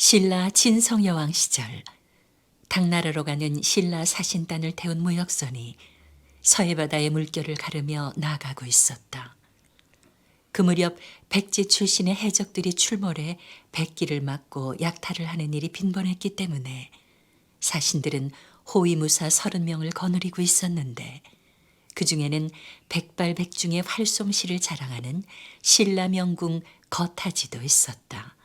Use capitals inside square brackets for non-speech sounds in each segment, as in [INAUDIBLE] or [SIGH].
신라 진성여왕 시절 당나라로 가는 신라 사신단을 태운 무역선이 서해 바다의 물결을 가르며 나아가고 있었다. 그 무렵 백제 출신의 해적들이 출몰해 백기를 막고 약탈을 하는 일이 빈번했기 때문에 사신들은 호위무사 서른 명을 거느리고 있었는데 그 중에는 백발백중의 활솜씨를 자랑하는 신라 명궁 거타지도 있었다.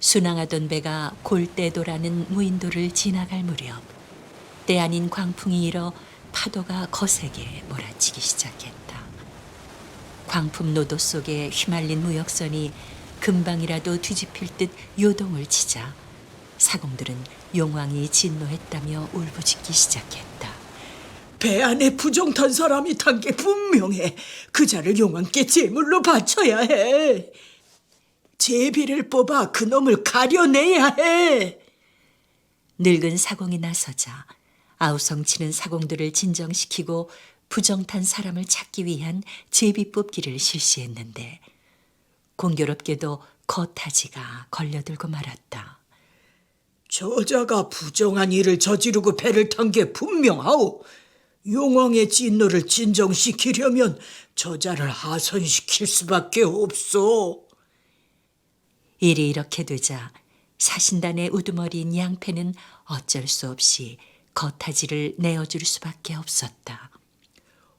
순항하던 배가 골대도라는 무인도를 지나갈 무렵 때 아닌 광풍이 일어 파도가 거세게 몰아치기 시작했다. 광풍 노도 속에 휘말린 무역선이 금방이라도 뒤집힐 듯 요동을 치자 사공들은 용왕이 진노했다며 울부짖기 시작했다. 배 안에 부정탄 사람이 탄 게 분명해. 그 자를 용왕께 제물로 바쳐야 해. 제비를 뽑아 그놈을 가려내야 해. 늙은 사공이 나서자 아우성치는 사공들을 진정시키고 부정탄 사람을 찾기 위한 제비 뽑기를 실시했는데 공교롭게도 거타지가 걸려들고 말았다. 저자가 부정한 일을 저지르고 배를 탄 게 분명하오. 용왕의 진노를 진정시키려면 저자를 하선시킬 수밖에 없어. 일이 이렇게 되자 사신단의 우두머리인 양패는 어쩔 수 없이 거타지를 내어줄 수밖에 없었다.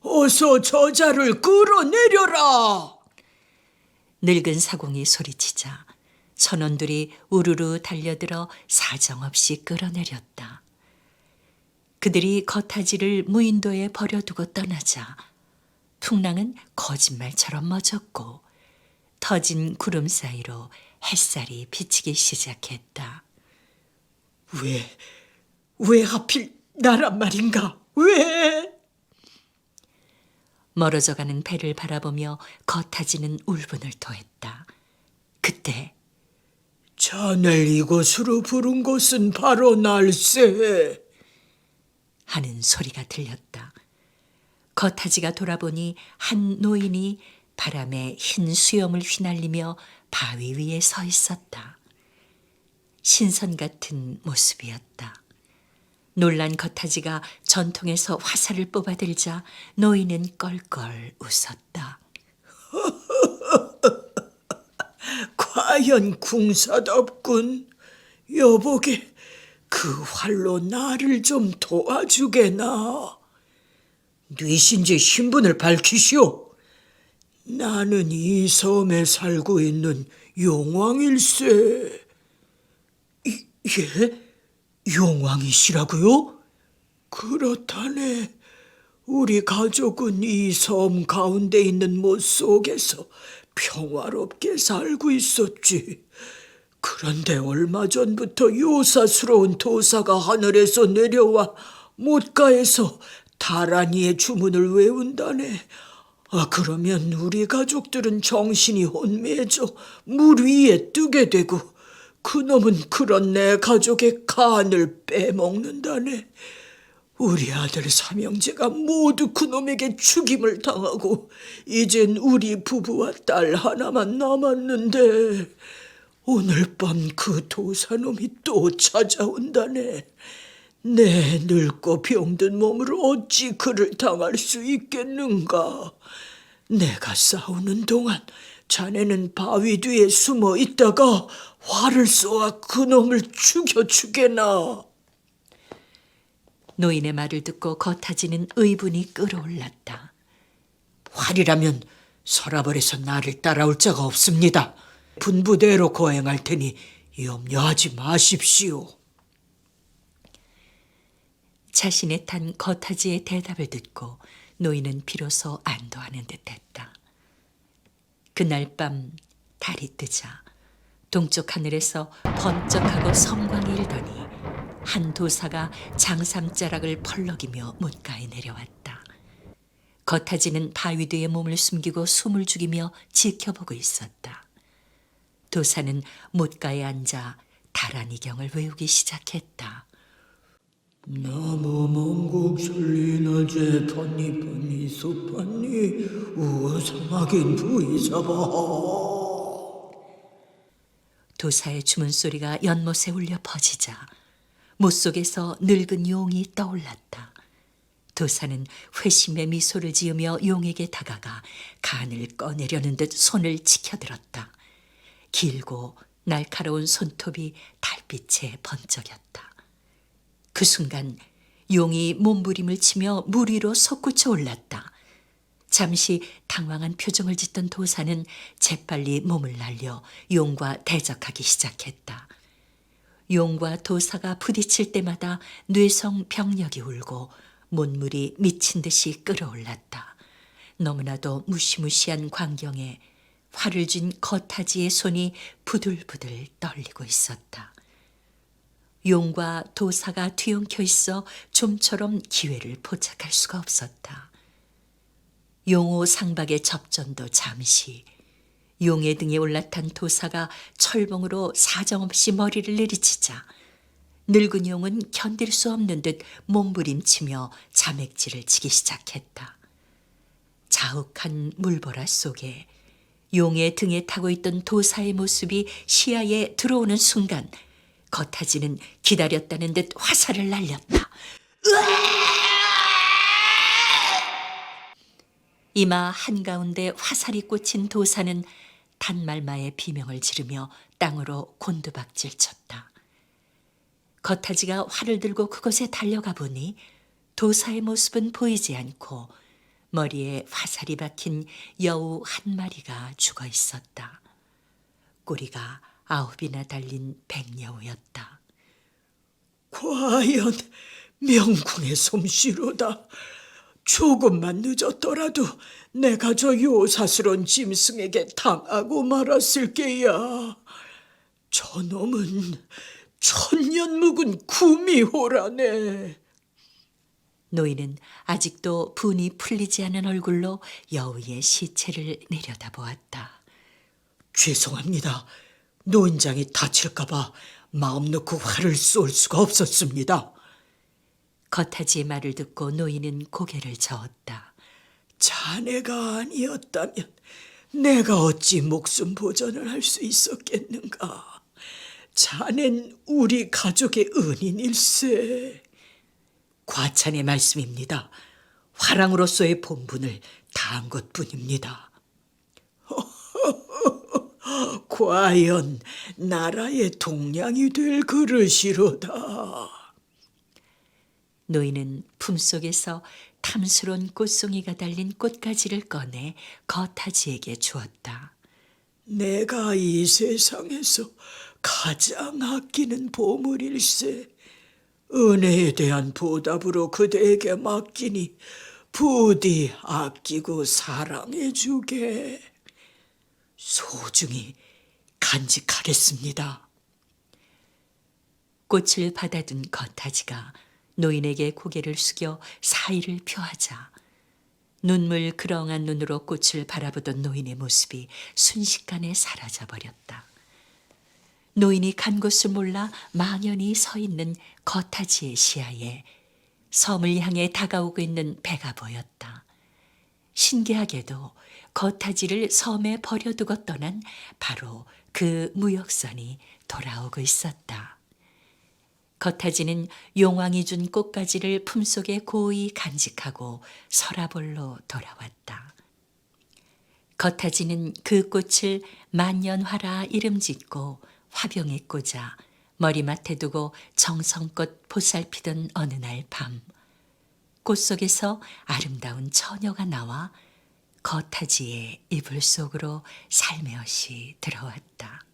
어서 저자를 끌어내려라. 늙은 사공이 소리치자 선원들이 우르르 달려들어 사정없이 끌어내렸다. 그들이 거타지를 무인도에 버려두고 떠나자 풍랑은 거짓말처럼 멎었고 터진 구름 사이로 햇살이 비치기 시작했다. 왜, 왜 하필 나란 말인가? 왜? 멀어져가는 배를 바라보며 거타지는 울분을 토했다. 그때 자넬 이곳으로 부른 것은 바로 날세. 하는 소리가 들렸다. 거타지가 돌아보니 한 노인이 바람에 흰 수염을 휘날리며 바위 위에 서 있었다. 신선 같은 모습이었다. 놀란 거타지가 전통에서 화살을 뽑아들자 노인은 껄껄 웃었다. [LAUGHS] 과연 궁사답군. 여보게 그 활로 나를 좀 도와주게나. 뉘신지 신분을 밝히시오. 나는 이 섬에 살고 있는 용왕일세. 이, 예? 용왕이시라고요? 그렇다네. 우리 가족은 이 섬 가운데 있는 못 속에서 평화롭게 살고 있었지. 그런데 얼마 전부터 요사스러운 도사가 하늘에서 내려와 못가에서 다란이의 주문을 외운다네. 아, 그러면 우리 가족들은 정신이 혼미해져 물 위에 뜨게 되고 그놈은 그런 내 가족의 간을 빼먹는다네. 우리 아들 삼형제가 모두 그놈에게 죽임을 당하고 이젠 우리 부부와 딸 하나만 남았는데 오늘 밤 그 도사놈이 또 찾아온다네. 내 늙고 병든 몸으로 어찌 그를 당할 수 있겠는가? 내가 싸우는 동안 자네는 바위 뒤에 숨어 있다가 활을 쏘아 그놈을 죽여 주게나. 노인의 말을 듣고 거타지는 의분이 끌어올랐다. 활이라면 서라벌에서 나를 따라올 자가 없습니다. 분부대로 거행할 테니 염려하지 마십시오. 자신의 탄 거타지의 대답을 듣고 노인은 비로소 안도하는 듯했다. 그날 밤 달이 뜨자 동쪽 하늘에서 번쩍하고 섬광이 일더니 한 도사가 장삼자락을 펄럭이며 문가에 내려왔다. 거타지는 바위 뒤에 몸을 숨기고 숨을 죽이며 지켜보고 있었다. 도사는 못가에 앉아 다란이경을 외우기 시작했다. 나무 먼국 천리나 제 판니 판니 소판니 우어사마긴 부이사바 도사의 주문 소리가 연못에 울려 퍼지자 못 속에서 늙은 용이 떠올랐다. 도사는 회심의 미소를 지으며 용에게 다가가 간을 꺼내려는 듯 손을 치켜들었다. 길고 날카로운 손톱이 달빛에 번쩍였다. 그 순간 용이 몸부림을 치며 물 위로 솟구쳐 올랐다. 잠시 당황한 표정을 짓던 도사는 재빨리 몸을 날려 용과 대적하기 시작했다. 용과 도사가 부딪힐 때마다 뇌성 병력이 울고 못물이 미친 듯이 끓어올랐다. 너무나도 무시무시한 광경에 활을 쥔 거타지의 손이 부들부들 떨리고 있었다. 용과 도사가 뒤엉켜 있어 좀처럼 기회를 포착할 수가 없었다. 용호 상박의 접전도 잠시 용의 등에 올라탄 도사가 철봉으로 사정없이 머리를 내리치자 늙은 용은 견딜 수 없는 듯 몸부림치며 자맥질을 치기 시작했다. 자욱한 물보라 속에 용의 등에 타고 있던 도사의 모습이 시야에 들어오는 순간 겉하지는 기다렸다는 듯 화살을 날렸다. 이마 한가운데 화살이 꽂힌 도사는 단말마의 비명을 지르며 땅으로 곤두박질 쳤다. 겉하지가 활을 들고 그곳에 달려가 보니 도사의 모습은 보이지 않고 머리에 화살이 박힌 여우 한 마리가 죽어 있었다. 꼬리가 아홉이나 달린 백여우였다. 과연 명궁의 솜씨로다. 조금만 늦었더라도 내가 저 요사스런 짐승에게 당하고 말았을 게야. 저놈은 천년 묵은 구미호라네. 노인은 아직도 분이 풀리지 않은 얼굴로 여우의 시체를 내려다보았다. 죄송합니다. 노인장이 다칠까봐 마음 놓고 활을 쏠 수가 없었습니다. 겉하지의 말을 듣고 노인은 고개를 저었다. 자네가 아니었다면 내가 어찌 목숨 보전을 할 수 있었겠는가. 자넨 우리 가족의 은인일세. 과찬의 말씀입니다. 화랑으로서의 본분을 다한 것뿐입니다. 과연 나라의 동량이 될 그릇이로다. 노인은 품속에서 탐스러운 꽃송이가 달린 꽃가지를 꺼내 겉하지에게 주었다. 내가 이 세상에서 가장 아끼는 보물일세. 은혜에 대한 보답으로 그대에게 맡기니 부디 아끼고 사랑해 주게. 소중히 간직하겠습니다. 꽃을 받아든 겉하지가 노인에게 고개를 숙여 사의를 표하자 눈물 그렁한 눈으로 꽃을 바라보던 노인의 모습이 순식간에 사라져 버렸다. 노인이 간 곳을 몰라 망연히 서 있는 겉하지의 시야에 섬을 향해 다가오고 있는 배가 보였다. 신기하게도 겉하지를 섬에 버려두고 떠난 바로 그 무역선이 돌아오고 있었다. 겉하지는 용왕이 준 꽃가지를 품속에 고이 간직하고 서라볼로 돌아왔다. 겉하지는 그 꽃을 만년화라 이름 짓고 화병에 꽂아 머리맡에 두고 정성껏 보살피던 어느 날 밤, 꽃 속에서 아름다운 처녀가 나와 겉하지의 이불 속으로 살며시 들어왔다.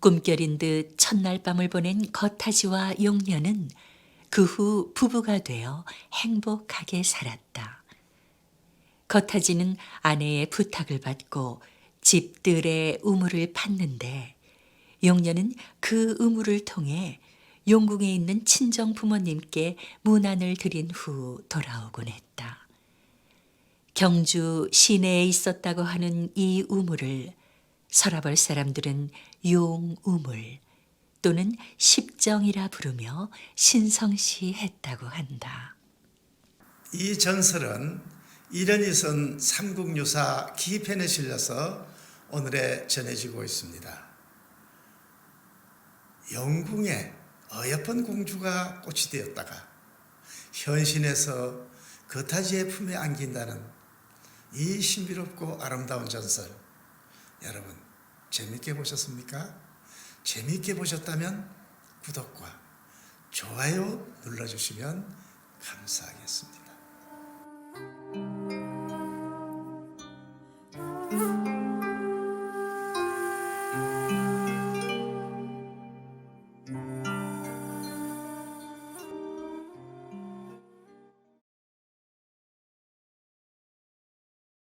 꿈결인 듯 첫날 밤을 보낸 겉하지와 용녀는 그 후 부부가 되어 행복하게 살았다. 겉하지는 아내의 부탁을 받고 집들의 우물을 팠는데 용녀는 그 우물을 통해 용궁에 있는 친정 부모님께 문안을 드린 후 돌아오곤 했다. 경주 시내에 있었다고 하는 이 우물을 서라벌 사람들은 용우물 또는 십정이라 부르며 신성시했다고 한다. 이 전설은 이련이 쓴 삼국유사 기편에 실려서 오늘에 전해지고 있습니다. 영궁의 어여쁜 공주가 꽃이 되었다가 현신에서 거타지의 품에 안긴다는 이 신비롭고 아름다운 전설 여러분 재밌게 보셨습니까? 재밌게 보셨다면 구독과 좋아요 눌러주시면 감사하겠습니다.